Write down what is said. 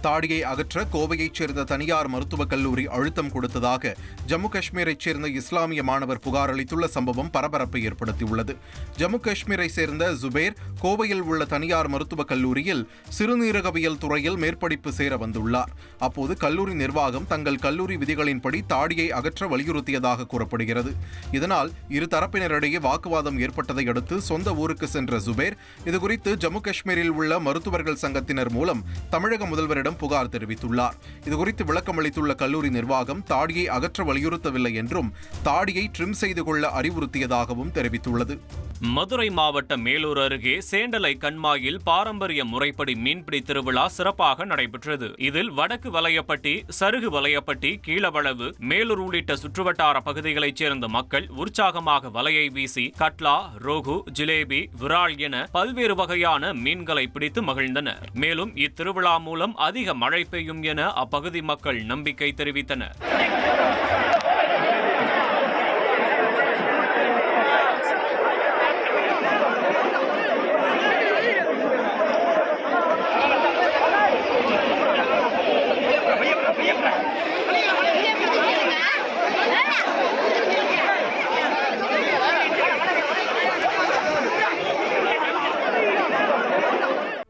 தாடியை அகற்ற கோவையைச் சேர்ந்த தனியார் மருத்துவக் கல்லூரி அழுத்தம் கொடுத்ததாக ஜம்மு காஷ்மீரைச் சேர்ந்த இஸ்லாமிய மாணவர் புகார் அளித்துள்ள சம்பவம் பரபரப்பை ஏற்படுத்தியுள்ளது. ஜம்மு காஷ்மீரை சேர்ந்த ஜுபேர் கோவையில் உள்ள தனியார் மருத்துவக் கல்லூரியில் சிறுநீரகவியல் துறையில் மேற்படிப்பு சேர வந்துள்ளார். அப்போது கல்லூரி நிர்வாகம் தங்கள் கல்லூரி விதிகளின்படி தாடியை அகற்ற வலியுறுத்தியதாக கூறப்படுகிறது. இதனால் இரு தரப்பினரிடையே வாக்குவாதம் ஏற்பட்டதை அடுத்து சொந்த ஊருக்கு சென்ற ஜுபேர் இதுகுறித்து ஜம்மு காஷ்மீரில் உள்ள மருத்துவர்கள் சங்கத்தினர் மூலம் தமிழக முதல்வரிடம் புகார் தெரிவித்துள்ளார். இதுகுறித்து விளக்கம் அளித்துள்ள கல்லூரி நிர்வாகம் தாடியை அகற்ற வலியுறுத்தவில்லை என்றும் தாடியை ட்ரிம் செய்து கொள்ள அறிவுறுத்தியதாகவும் தெரிவித்துள்ளது. மதுரை மாவட்டம் மேலூர் அருகே சேண்டலை கண்மாயில் பாரம்பரிய முறைப்படி மீன்பிடி திருவிழா சிறப்பாக நடைபெற்றது. இதில் வடக்கு வலையப்பட்டி சருகு வலையப்பட்டி கீழவளவு மேலூர் உள்ளிட்ட சுற்றுவட்டார பகுதிகளைச் சேர்ந்த மக்கள் உற்சாகமாக வலையை வீசி கட்லா ரோகு ஜிலேபி விரால் என பல்வேறு வகையான மீன்களை பிடித்து மகிழ்ந்தனர். மேலும் இத்திருவிழா மூலம் அதிக மழை பெய்யும் என அப்பகுதி மக்கள் நம்பிக்கை தெரிவித்தனர்.